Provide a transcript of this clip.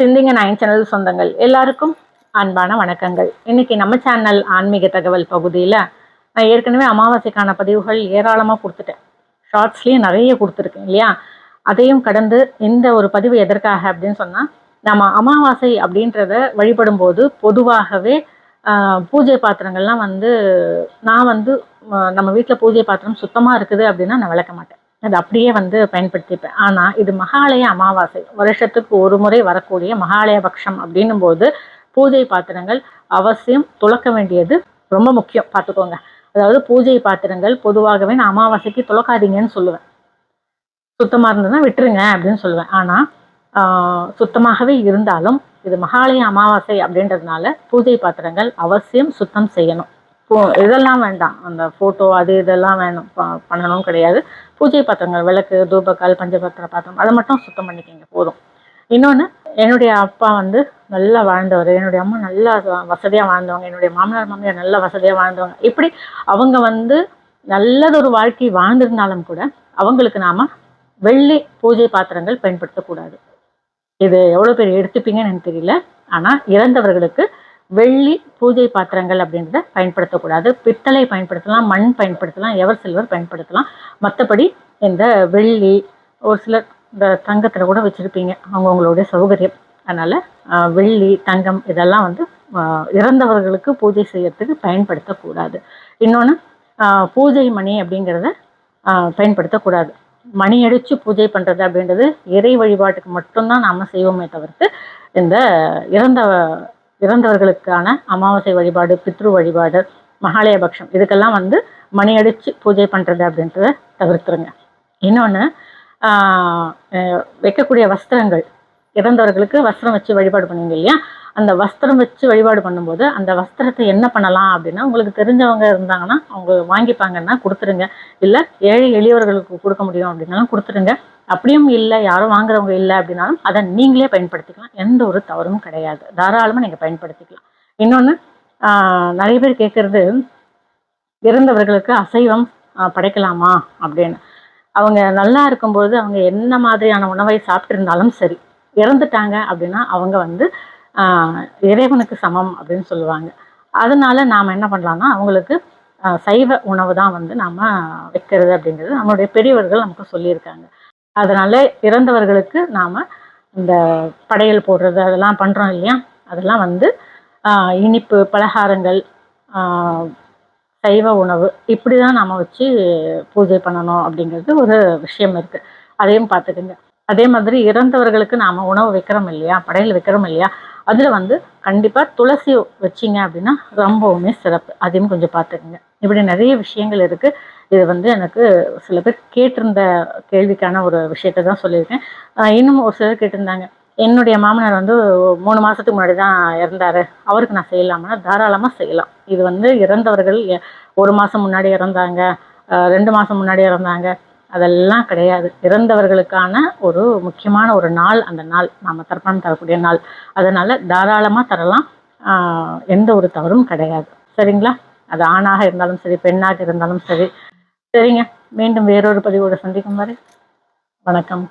சிந்திங்க nine channel சொந்தங்கள் எல்லாருக்கும் அன்பான வணக்கங்கள். இன்னைக்கு நம்ம சேனல் ஆன்மீக தகவல் பகுதியில் நான் ஏற்கனவே அமாவாசைக்கான பதிவுகள் ஏராளமாக கொடுத்துட்டேன். ஷார்ட்ஸ்லேயும் நிறைய கொடுத்துருக்கேன் இல்லையா? அதையும் கடந்து இந்த ஒரு பதிவு எதற்காக அப்படின்னு சொன்னால் நம்ம அமாவாசை அப்படின்றத வழிபடும் போது பொதுவாகவே பூஜை பாத்திரங்கள்லாம் வந்து நான் வந்து நம்ம வீட்டில் பூஜை பாத்திரம் சுத்தமாக இருக்குது அப்படின்னா நான் விளக்க மாட்டேன். அது அப்படியே வந்து பயன்படுத்திப்பேன். ஆனால் இது மகாலய அமாவாசை. வருஷத்துக்கு ஒரு முறை வரக்கூடிய மகாலய பட்சம் அப்படின்னும் போது பூஜை பாத்திரங்கள் அவசியம். துலக்க வேண்டியது ரொம்ப முக்கியம். பார்த்துக்கோங்க. அதாவது பூஜை பாத்திரங்கள் பொதுவாகவே நான் அமாவாசைக்கு துலக்காதீங்கன்னு சொல்லுவேன். சுத்தமாக இருந்ததுன்னா விட்டுருங்க அப்படின்னு சொல்லுவேன். ஆனால் சுத்தமாகவே இருந்தாலும் இது மகாலய அமாவாசை அப்படின்றதுனால பூஜை பாத்திரங்கள் அவசியம் சுத்தம் செய்யணும். இதெல்லாம் வேண்டாம். அந்த ஃபோட்டோ அது இதெல்லாம் வேணும். பண்ணணும் கிடையாது. பூஜை பாத்திரங்கள் விளக்கு தூபக்கால் பஞ்சபத்திர பாத்திரம் அதை மட்டும் சுத்தம் பண்ணிக்கங்க. போதும். இன்னொன்று என்னுடைய அப்பா வந்து நல்லா வாழ்ந்தவர். என்னுடைய அம்மா நல்லா வசதியாக வாழ்ந்தவங்க. என்னுடைய மாமனார் மாமியார் நல்லா வசதியாக வாழ்ந்தவங்க. இப்படி அவங்க வந்து நல்லதொரு வாழ்க்கை வாழ்ந்திருந்தாலும் கூட அவங்களுக்கு நாம வெள்ளி பூஜை பாத்திரங்கள் பயன்படுத்தக்கூடாது. இது எவ்வளோ பேர் எடுத்துப்பீங்கன்னு எனக்கு தெரியல. ஆனால் இறந்தவர்களுக்கு வெள்ளி பூஜை பாத்திரங்கள் அப்படின்றத பயன்படுத்தக்கூடாது. பித்தளை பயன்படுத்தலாம் மண் பயன்படுத்தலாம் எவர் சில்வர் பயன்படுத்தலாம். மற்றபடி இந்த வெள்ளி ஒரு சிலர் இந்த தங்கத்தில் கூட வச்சுருப்பீங்க அவங்கவுங்களுடைய சௌகரியம். அதனால் வெள்ளி தங்கம் இதெல்லாம் வந்து இறந்தவர்களுக்கு பூஜை செய்யறதுக்கு பயன்படுத்தக்கூடாது. இன்னொன்று பூஜை மணி அப்படிங்கிறத பயன்படுத்தக்கூடாது. மணி அடித்து பூஜை பண்ணுறது அப்படின்றது இறை வழிபாட்டுக்கு மட்டும்தான் நாம் செய்வோமே தவிர்த்து இந்த இறந்த இறந்தவர்களுக்கான அமாவாசை வழிபாடு பித்ரு வழிபாடு மகாலயபக்ஷம் இதுக்கெல்லாம் வந்து மணி அடித்து பூஜை பண்ணுறது அப்படின்றத தவிர்த்துருங்க. இன்னொன்று வைக்கக்கூடிய வஸ்திரங்கள் இறந்தவர்களுக்கு வஸ்திரம் வச்சு வழிபாடு பண்ணுவீங்க இல்லையா? அந்த வஸ்திரம் வச்சு வழிபாடு பண்ணும்போது அந்த வஸ்திரத்தை என்ன பண்ணலாம் அப்படின்னா உங்களுக்கு தெரிஞ்சவங்க இருந்தாங்கன்னா அவங்க வாங்கிப்பாங்கன்னா கொடுத்துருங்க. இல்லை ஏழை எளியவர்களுக்கு கொடுக்க முடியும் அப்படின்னாலும் கொடுத்துருங்க. அப்படியும் இல்லை யாரும் வாங்குறவங்க இல்லை அப்படின்னாலும் அதை நீங்களே பயன்படுத்திக்கலாம். எந்த ஒரு தவறும் கிடையாது. தாராளமாக நீங்கள் பயன்படுத்திக்கலாம். இன்னொன்று நிறைய பேர் கேட்குறது இறந்தவர்களுக்கு அசைவம் படைக்கலாமா அப்படின்னு. அவங்க நல்லா இருக்கும்போது அவங்க என்ன மாதிரியான உணவை சாப்பிட்டிருந்தாலும் சரி இறந்துட்டாங்க அப்படின்னா அவங்க வந்து இறைவனுக்கு சமம் அப்படின்னு சொல்லுவாங்க. அதனால நாம் என்ன பண்ணலாம்னா அவங்களுக்கு சைவ உணவு தான் வந்து நாம் வைக்கிறது அப்படிங்கிறது நம்மளுடைய பெரியவர்கள் நமக்கு சொல்லியிருக்காங்க. அதனால இறந்தவர்களுக்கு நாம் இந்த படையல் போடுறது அதெல்லாம் பண்ணுறோம் இல்லையா? அதெல்லாம் வந்து இனிப்பு பலகாரங்கள் சைவ உணவு இப்படி தான் நம்ம வச்சு பூஜை பண்ணணும் அப்படிங்கிறது ஒரு விஷயம் இருக்குது அதையும் பார்த்துக்குங்க. அதே மாதிரி இறந்தவர்களுக்கு நாம் உணவு வைக்கிறோம் இல்லையா? படையல் வைக்கிறோம் இல்லையா? அதில் வந்து கண்டிப்பாக துளசி வச்சிங்க அப்படின்னா ரொம்பவுமே சிறப்பு. அதையும் கொஞ்சம் பார்த்துக்குங்க. இப்படி நிறைய விஷயங்கள் இருக்குது இது வந்து எனக்கு சில பேர் கேட்டிருந்த கேள்விக்கான ஒரு விஷயத்தை தான் சொல்லியிருக்கேன். இன்னும் ஒரு சிலர் கேட்டிருந்தாங்க. என்னுடைய மாமனார் வந்து மூணு மாதத்துக்கு முன்னாடி தான் இறந்தாரு. அவருக்கு நான் செய்யலாமா தாராளமாக செய்யலாம். இது வந்து இறந்தவர்கள் எ- ஒரு மாதம் முன்னாடி இறந்தாங்க. ரெண்டு மாதம் முன்னாடி இறந்தாங்க. அதெல்லாம் கிடையாது. இறந்தவர்களுக்கான ஒரு முக்கியமான ஒரு நாள் அந்த நாள். நாம் தர்ப்பணம் தரக்கூடிய நாள். அதனால் தாராளமாக தரலாம். எந்த ஒரு தவறும் கிடையாது. சரிங்களா? அது ஆணாக இருந்தாலும் சரி பெண்ணாக இருந்தாலும் சரி. சரிங்க. மீண்டும் வேறொரு பதிவோடு சந்திக்கும் வரை வணக்கம்.